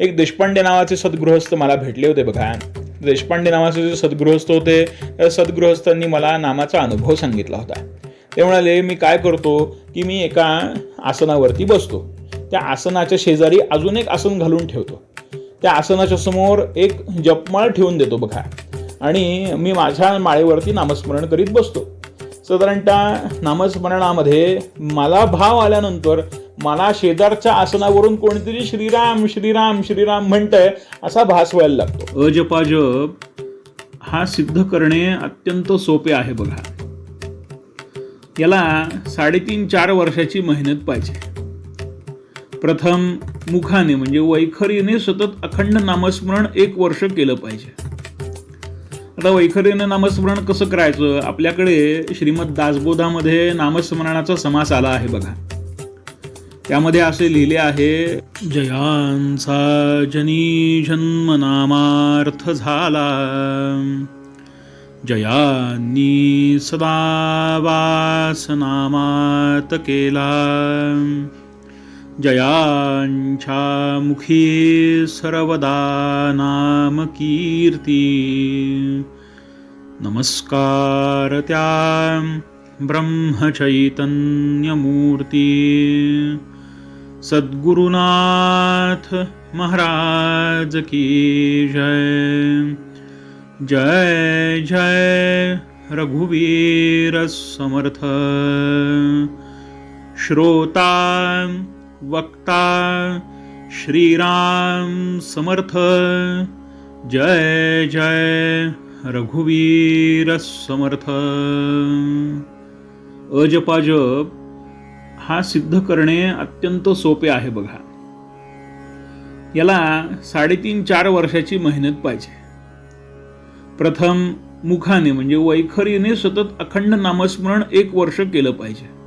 एक देशपांडे नावाचे सद्गृहस्थ मला भेटले होते बघा. देशपांडे नावाचे जे सद्गृहस्थ होते त्या सद्गृहस्थांनी मला नामाचा अनुभव सांगितला होता. ते म्हणाले मी काय करतो की मी एका आसनावरती बसतो. त्या आसनाच्या शेजारी अजून एक आसन घालून ठेवतो. त्या आसनाच्या समोर एक जपमाळ ठेवून देतो बघा. आणि मी माझ्या माळेवरती नामस्मरण करीत बसतो. साधारणतः नामस्मरणामध्ये मला भाव आल्यानंतर मला शेजारच्या आसनावरून कोणीतरी श्रीराम श्रीराम श्रीराम म्हणतंय असा भास व्हायला लागतो. अजपाजप हा सिद्ध करणे अत्यंत सोपे आहे बघा. याला साडेतीन चार वर्षाची मेहनत पाहिजे. प्रथम मुखाने म्हणजे वैखरीने सतत अखंड नामस्मरण एक वर्ष केलं पाहिजे. आता वैखरीने नामस्मरण कसं करायचं? आपल्याकडे श्रीमद दासबोधामध्ये नामस्मरणाचा समास आला आहे बघा. त्यामध्ये असे लिहिले आहे जयांचा जनी जन्म नामार्थ झाला. जयांनी सदा वास नामात केला. जयांच्या मुखी सर्वदा नाम कीर्ती. नमस्कार त्या ब्रह्मचैतन्यमूर्ती सद्गुरुनाथ महाराज की जय। जय जय रघुवीर समर्थ। श्रोता वक्ता श्रीराम समर्थ। जय जय रघुवीर समर्थ। अजपाजप हा सिद्ध करणे अत्यंत सोपे आहे बघा. याला साडेतीन चार वर्षाची मेहनत पाहिजे. प्रथम मुखाने म्हणजे वैखरीने सतत अखंड नामस्मरण एक वर्ष केलं पाहिजे.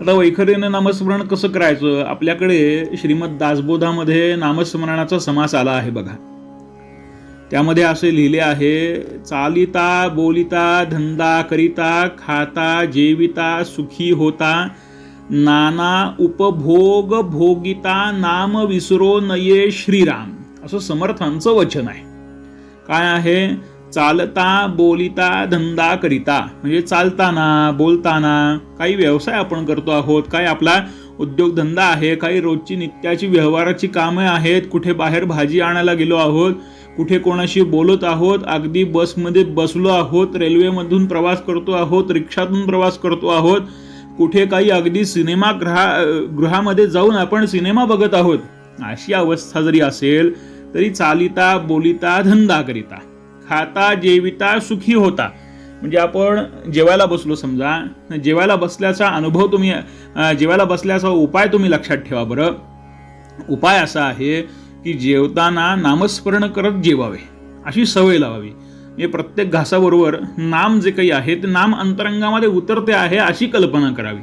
आता वैखरीने नामस्मरण कसं करायचं? आपल्याकडे श्रीमद दासबोधामध्ये नामस्मरणाचा समास आला आहे बघा. त्यामध्ये असे लिहिले आहे चालिता बोलिता धंदा करिता खाता जेविता सुखी होता नाना उपभोग भोगिता नाम विसरो नये श्रीराम. असं समर्थांचं वचन आहे. काय आहे? चालता बोलिता धंदा करिता. म्हणजे चालताना बोलताना काही व्यवसाय आपण करतो आहोत काय आपला उद्योगधंदा आहे काही रोजची नित्याची व्यवहाराची कामं आहेत कुठे बाहेर भाजी आणायला गेलो आहोत कुठे कोणाशी बोलत आहोत अगदी बसमध्ये बसलो आहोत रेल्वेमधून प्रवास करतो आहोत रिक्षातून प्रवास करतो आहोत कुठे काही अगदी सिनेमागृहा गृहामध्ये जाऊन आपण सिनेमा बघत आहोत. अशी अवस्था जरी असेल तरी चालिता बोलिता धंदा करिता. खाता जेविता सुखी होता. म्हणजे आपण जेवायला बसलो समजा जेवायला बसल्याचा अनुभव तुम्ही जेवायला बसल्याचा उपाय तुम्ही लक्षात ठेवा बरं. उपाय असा आहे की जेवताना नामस्मरण करत जेवावे अशी सवय लावावी. म्हणजे प्रत्येक घासाबरोबर नाम जे काही आहे ते नाम अंतरंगामध्ये उतरते आहे अशी कल्पना करावी.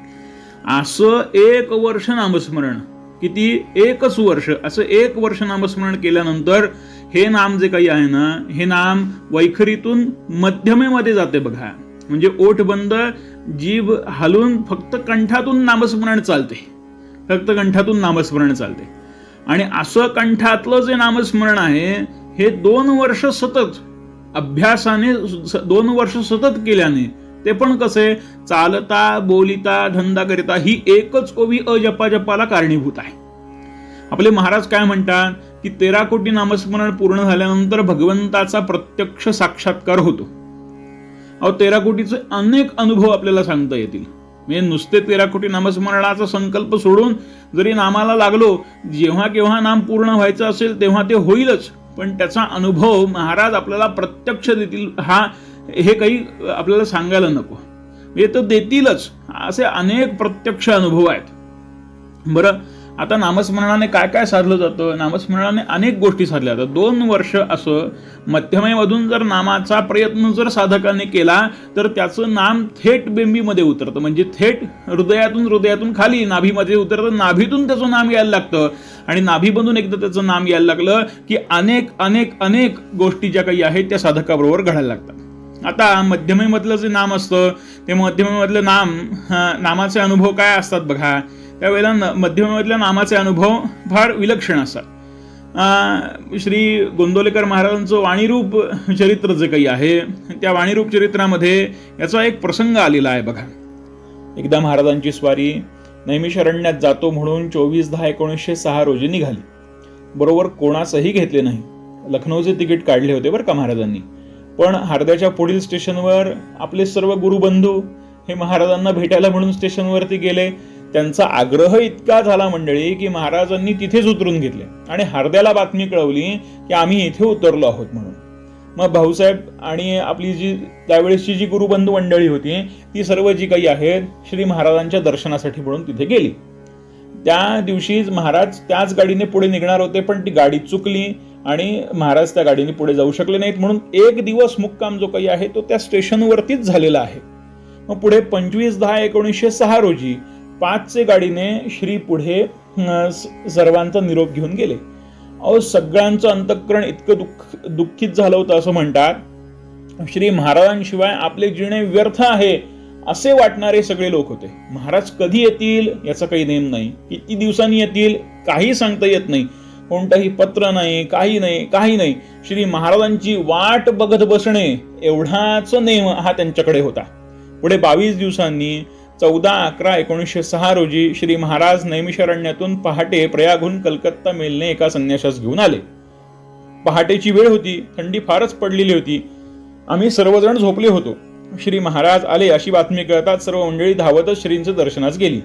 असं एक वर्ष नामस्मरण किती एकच वर्ष असं एक वर्ष नामस्मरण केल्यानंतर हे नाम जे काही आहे ना हे नाम वैखरीतून मध्यमेमध्ये जाते बघा. म्हणजे ओठ बंद जीभ हलून फक्त कंठातून नामस्मरण चालते. फक्त कंठातून नामस्मरण चालते. आणि असं कंठातलं जे नामस्मरण आहे हे दोन वर्ष सतत अभ्यासाने दोन वर्ष सतत केल्याने ते पण कसे? चालता बोलिता धंदा करिता ही एकच ओवी अजपाजपाला कारणीभूत आहे. आपले महाराज काय म्हणतात? की तेरा कोटी नामस्मरण पूर्ण झाल्यानंतर भगवंताचा प्रत्यक्ष साक्षात्कार होतो. अहो तेरा कोटीचे अनेक अनुभव आपल्याला सांगता येतील. म्हणजे नुसते तेरा कोटी नामस्मरणाचा संकल्प सोडून जरी नामाला लागलो जेव्हा केव्हा नाम पूर्ण व्हायचं असेल तेव्हा ते होईलच. पण त्याचा अनुभव महाराज आपल्याला प्रत्यक्ष देतील हा हे काही आपल्याला सांगायला नको. म्हणजे तो देतीलच. असे अनेक प्रत्यक्ष अनुभव आहेत. बरं आता नामस्मरणाने काय काय साधलं जातं? नामस्मरणाने अनेक गोष्टी साधल्या जातात. दोन वर्ष असं मध्यमेमधून जर नामाचा प्रयत्न जर साधकाने केला तर त्याचं नाम थेट बेंबीमध्ये उतरतं. म्हणजे थेट हृदयातून हृदयातून खाली नाभीमध्ये उतरतं नाभीतून त्याचं नाम यायला लागतं. आणि नाभीमधून एकदा त्याचं नाम यायला लागलं की अनेक अनेक अनेक गोष्टी ज्या काही आहेत त्या साधकाबरोबर घडायला लागतात. आता मध्यमेमधलं जे नाम असतं ते मध्यमेमधलं नाम नामाचे अनुभव काय असतात बघा. त्यावेळेला न मध्यमेमधल्या नामाचे अनुभव फार विलक्षण असतात. श्री गोंदोलेकर महाराजांचं वाणीरूप चरित्र जे काही आहे त्या वाणीरूप चरित्रामध्ये याचा एक प्रसंग आलेला आहे बघा. एकदा महाराजांची स्वारी नैमिषारण्यात जातो म्हणून चोवीस दहा एकोणीसशे सहा रोजी निघाली. बरोबर कोणाचंही घेतले नाही. लखनौचे तिकीट काढले होते बरं का महाराजांनी. पण हार्द्याच्या पुढील स्टेशनवर आपले सर्व गुरुबंधू हे महाराजांना भेटायला म्हणून स्टेशनवरती गेले. त्यांचा आग्रह इतका झाला मंडळी की महाराजांनी तिथेच उतरून घेतले आणि हार्द्याला बातमी कळवली की आम्ही इथे उतरलो आहोत म्हणून. मग भाऊसाहेब आणि आपली जी त्यावेळेसची जी गुरुबंधू मंडळी होती ती सर्व जी काही आहेत श्री महाराजांच्या दर्शनासाठी म्हणून तिथे गेली. त्या दिवशीच महाराज त्याच गाडीने पुढे निघणार होते पण ती गाडी चुकली आणि महाराज त्या गाडीने पुढे जाऊ शकले नाहीत. म्हणून एक दिवस मुक्काम जो काही आहे तो त्या स्टेशनवरतीच झालेला आहे. मग पुढे पंचवीस दहा एकोणीसशे सहा रोजी पाचचे गाडीने श्री पुढे सर्वांचा निरोप घेऊन गेले. अहो सगळ्यांचं अंतःकरण इतकं दुःख दुःखित झालं होतं असं म्हणतात. श्री महाराजांशिवाय आपले जिणे व्यर्थ आहे असे वाटणारे सगळे लोक होते. महाराज कधी येतील याचा काही नेम नाही. किती दिवसांनी येतील काही सांगता येत नाही. कोणतंही पत्र नाही काही नाही काही नाही. श्री महाराजांची वाट बघत बसणे एवढाच नेम हा त्यांच्याकडे होता. पुढे बावीस दिवसांनी चौदा अकरा एकोणीसशे सहा रोजी श्री महाराज नैमिषारण्यातून पहाटे प्रयागहून कलकत्ता मेलने एका संन्याशास घेऊन आले. पहाटेची वेळ होती थंडी फारच पडलेली होती. आम्ही सर्वजण झोपले होतो. श्री महाराज आले अशी बातमी कळताच सर्व मंडळी धावतच श्रींचं दर्शनास गेली.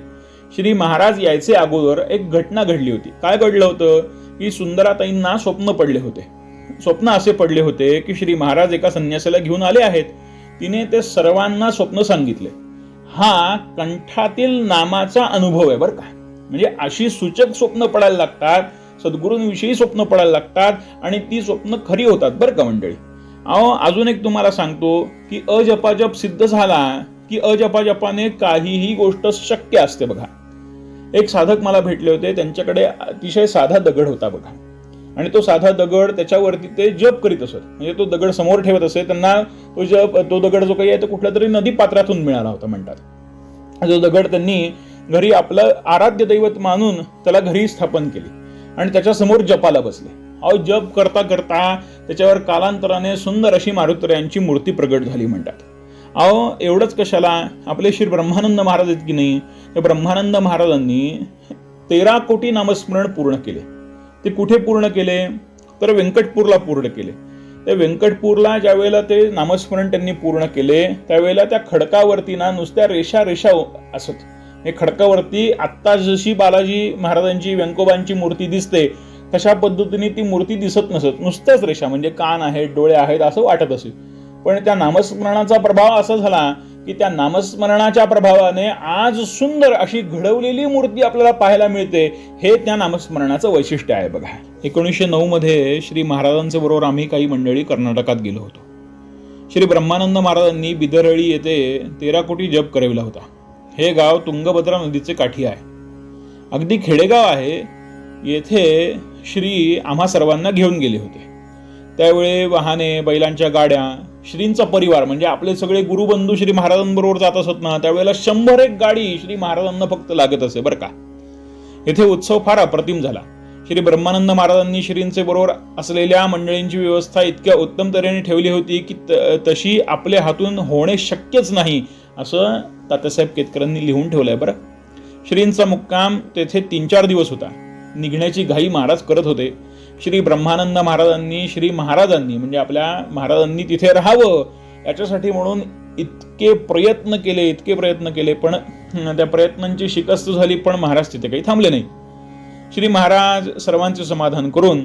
श्री महाराज यायचे अगोदर एक घटना घडली होती. काय घडलं होतं? की सुंदराताईंना स्वप्न पडले होते. स्वप्न असे पडले होते की श्री महाराज एका संन्यासाला घेऊन आले आहेत. तिने ते सर्वांना स्वप्न सांगितले. हा कंठातील नामाचा अनुभव आहे बरं का. म्हणजे अशी सूचक स्वप्न पडायला लागतात सद्गुरूंविषयी स्वप्न पडायला लागतात आणि ती स्वप्न खरी होतात बरं का मंडळी. अहो अजून एक तुम्हाला सांगतो की अजपाजप सिद्ध झाला की अजपाजपाने काहीही गोष्ट शक्य असते बघा. एक साधक मला भेटले होते त्यांच्याकडे अतिशय साधा दगड होता बघा. आणि तो साधा दगड त्याच्यावरती ते जप करीत असत. म्हणजे तो दगड समोर ठेवत असे त्यांना तो जप तो दगड जो काही आहे तो कुठल्या तरी नदी पात्रातून मिळाला होता म्हणतात. जो दगड त्यांनी घरी आपलं आराध्य दैवत मानून त्याला घरी स्थापन केली आणि त्याच्यासमोर जपाला बसले. अहो जप करता करता त्याच्यावर कालांतराने सुंदर अशी मारुतऱ्यांची मूर्ती प्रगट झाली म्हणतात. अहो एवढंच कशाला? आपले श्री ब्रह्मानंद महाराज आहेत की नाही? त्या ब्रह्मानंद महाराजांनी तेरा कोटी नामस्मरण पूर्ण केले. ते कुठे पूर्ण केले? तर व्यंकटपूरला पूर्ण केले. त्या व्यंकटपूरला ज्या वेळेला ते नामस्मरण त्यांनी पूर्ण केले त्यावेळेला त्या खडकावरती ना नुसत्या रेषा रेषा असत. हे खडकावरती आत्ता जशी बालाजी महाराजांची व्यंकोबांची मूर्ती दिसते तशा पद्धतीने ती मूर्ती दिसत नसत. नुसत्याच रेषा म्हणजे कान आहेत डोळे आहेत असं वाटत असे. पण त्या नामस्मरणाचा प्रभाव असा झाला की त्या नामस्मरणाच्या प्रभावाने आज सुंदर अशी घडवलेली मूर्ती आपल्याला पाहायला मिळते. हे त्या नामस्मरणाचं वैशिष्ट्य आहे बघा. एकोणीसशे नऊमध्ये श्री महाराजांच्या बरोबर आम्ही काही मंडळी कर्नाटकात गेलो होतो. श्री ब्रह्मानंद महाराजांनी बिदरळी येथे तेरा कोटी जप करविला होता. हे गाव तुंगभद्रा नदीचे काठी आहे. अगदी खेडेगाव आहे. येथे श्री आम्हा सर्वांना घेऊन गेले होते. त्यावेळी वाहने बैलांच्या गाड्या श्रींचा परिवार म्हणजे आपले सगळे गुरुबंधू श्री महाराजांबरोबर जात असत ना त्यावेळेला शंभर एक गाडी श्री महाराजांना फक्त लागत असे बरं का? येथे उत्सव फार अप्रतिम झाला. श्री ब्रह्मानंद महाराजांनी श्रींचे बरोबर असलेल्या मंडळींची व्यवस्था इतक्या उत्तम तऱ्हेने ठेवली होती की त- तशी आपल्या हातून होणे शक्यच नाही असं तात्यासाहेब केतकरांनी लिहून ठेवलंय बरं? श्रींचा मुक्काम तेथे तीन चार दिवस होता. निघण्याची घाई महाराज करत होते. श्री ब्रह्मानंद महाराजांनी श्री महाराजांनी म्हणजे आपल्या महाराजांनी तिथे राहावं याच्यासाठी म्हणून इतके प्रयत्न केले इतके प्रयत्न केले पण त्या प्रयत्नांची शिकस्त झाली पण महाराज तिथे काही थांबले नाही. श्री महाराज सर्वांचे समाधान करून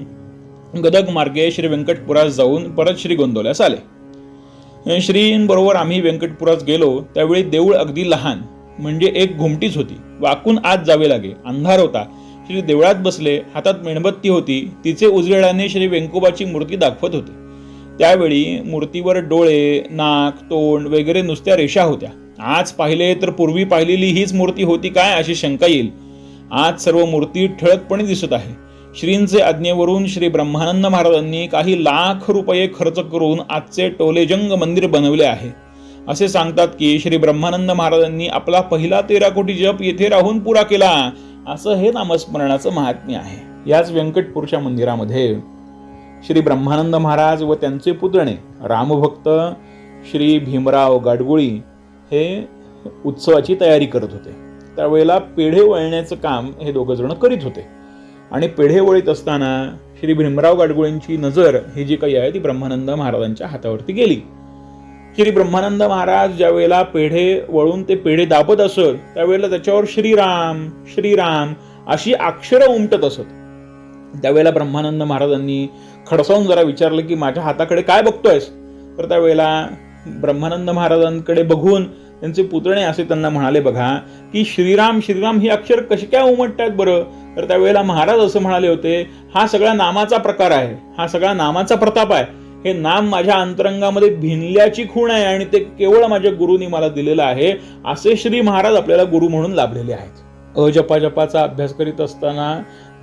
गदग मार्गे श्री व्यंकटपुरास जाऊन परत श्री गोंदवल्यास आले. श्रींबरोबर आम्ही व्यंकटपुरात गेलो त्यावेळी देऊळ अगदी लहान म्हणजे एक घुमटीच होती. वाकून आत जावे लागे अंधार होता. श्री देवळात बसले हातात मेणबत्ती होती तिचे उजळ्याने श्री व्यंकोबाची मूर्ती दाखवत होते. त्यावेळी मूर्तीवर डोळे नाक तोंड वगैरे नुसत्या रेषा होत्या. आज पाहिले तर पूर्वी पाहिलेली हीच मूर्ती होती काय अशी शंका येईल? आज सर्व मूर्ती ठळकपणे दिसत आहे. श्रींचे आज्ञेवरून श्री ब्रह्मानंद महाराजांनी काही लाख रुपये खर्च करून आजचे टोलेजंग मंदिर बनवले आहे. असे सांगतात की श्री ब्रह्मानंद महाराजांनी आपला पहिला तेरा कोटी जप येथे राहून पुरा केला. असं हे नामस्मरणाचं महात्म्य आहे. याच व्यंकटपुरुषा मंदिरामध्ये श्री ब्रह्मानंद महाराज व त्यांचे पुतणे रामभक्त श्री भीमराव गाडगुळी हे उत्सवाची तयारी करत होते. त्यावेळेला पेढे वळण्याचं काम हे दोघंजणं करीत होते. आणि पेढे वळीत असताना श्री भीमराव गाडगुळींची नजर ही जी काही आहे ती ब्रह्मानंद महाराजांच्या हातावरती गेली. श्री ब्रह्मानंद महाराज ज्या वेळेला पेढे वळून ते पेढे दाबत असत त्यावेळेला त्याच्यावर श्रीराम श्रीराम अशी अक्षरं उमटत असत. त्यावेळेला ब्रह्मानंद महाराजांनी खडसावून जरा विचारलं की माझ्या हाताकडे काय बघतोयस? तर त्यावेळेला ब्रह्मानंद महाराजांकडे बघून त्यांचे पुतणे असे त्यांना म्हणाले बघा की श्रीराम श्रीराम ही अक्षर कशी काय उमटतात बरं? तर त्यावेळेला महाराज असं म्हणाले होते हा सगळा नामाचा प्रकार आहे. हा सगळा नामाचा प्रताप आहे. हे नाम माझ्या अंतरंगामध्ये भिनल्याची खूण आहे आणि ते केवळ माझ्या गुरुनी मला दिलेलं आहे असे श्री महाराज आपल्याला गुरु म्हणून लाभलेले आहेत. अजपा जपाचा अभ्यास करीत असताना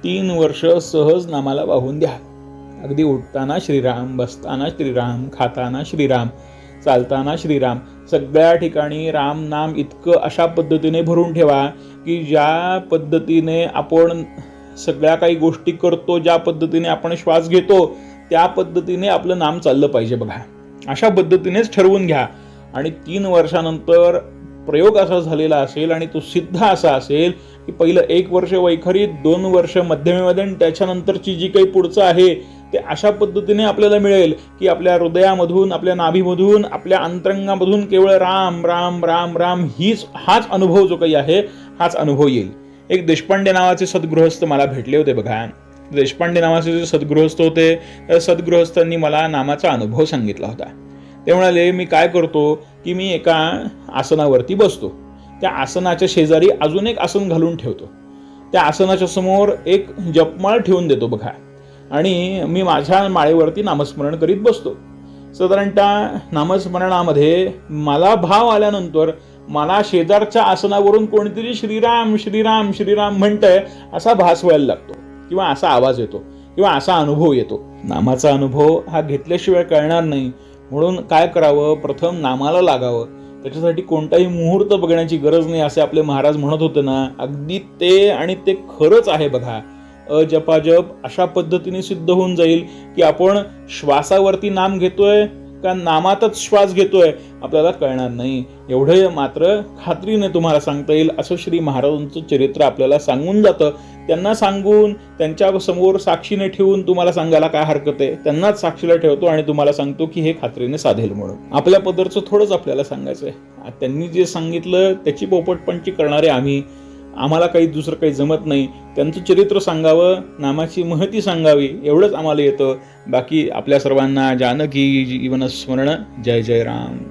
तीन वर्ष सहज नामाला वाहून द्या. अगदी उठताना श्रीराम बसताना श्रीराम खाताना श्रीराम चालताना श्रीराम सगळ्या ठिकाणी राम नाम इतकं अशा पद्धतीने भरून ठेवा की ज्या पद्धतीने आपण सगळ्या काही गोष्टी करतो ज्या पद्धतीने आपण श्वास घेतो त्या पद्धतीने आपलं नाम चाललं पाहिजे बघा. अशा पद्धतीनेच ठरवून घ्या. आणि तीन वर्षानंतर प्रयोग असा झालेला असेल आणि तो सिद्ध असा असेल की पहिलं एक वर्ष वैखरीत दोन वर्ष मध्यमेमध्ये आणि त्याच्यानंतरची जी काही पुढचं आहे ते अशा पद्धतीने आपल्याला मिळेल की आपल्या हृदयामधून आपल्या नाभीमधून आपल्या अंतरंगामधून केवळ राम राम राम राम हीच हाच अनुभव जो काही आहे हाच अनुभव येईल. एक देशपांडे नावाचे सद्गृहस्थ मला भेटले होते बघा. देशपांडे नावाचे जे सद्गृहस्थ होते त्या सद्गृहस्थांनी मला नामाचा अनुभव सांगितला होता. ते म्हणाले मी काय करतो की मी एका आसनावरती बसतो. त्या आसनाच्या शेजारी अजून एक आसन घालून ठेवतो. त्या आसनाच्या समोर एक जपमाळ ठेवून देतो बघा. आणि मी माझ्या माळेवरती नामस्मरण करीत बसतो. साधारणतः नामस्मरणामध्ये मला भाव आल्यानंतर मला शेजारच्या आसनावरून कोणीतरी श्रीराम श्रीराम श्रीराम म्हणतंय असा भास व्हायला लागतो. किंवा असा आवाज येतो किंवा असा अनुभव येतो. नामाचा अनुभव हा घेतल्याशिवाय कळणार नाही. म्हणून काय करावं? प्रथम नामाला लागावं. त्याच्यासाठी कोणताही मुहूर्त बघण्याची गरज नाही असे आपले महाराज म्हणत होते ना. अगदी ते आणि ते खरंच आहे बघा. अजपाजप अशा पद्धतीने सिद्ध होऊन जाईल की आपण श्वासावरती नाम घेतोय का नामातच श्वास घेतोय आपल्याला कळणार नाही. एवढं मात्र खात्रीने तुम्हाला सांगता येईल. असं श्री महाराजांचं चरित्र आपल्याला सांगून जातं. त्यांना सांगून त्यांच्यासमोर साक्षीने ठेवून तुम्हाला सांगायला काय हरकत आहे? त्यांनाच साक्षीला ठेवतो आणि तुम्हाला सांगतो की हे खात्रीने साधेल म्हणून. आपल्या पदरचं थोडंच आपल्याला सांगायचं आहे त्यांनी जे सांगितलं त्याची पोपटपंची करणारे आम्ही. आम्हाला काही दुसरं काही जमत नाही. त्यांचं चरित्र सांगावं नामाची महती सांगावी एवढंच आम्हाला येतं. बाकी आपल्या सर्वांना जानकी जीवन स्मरण जय जय राम.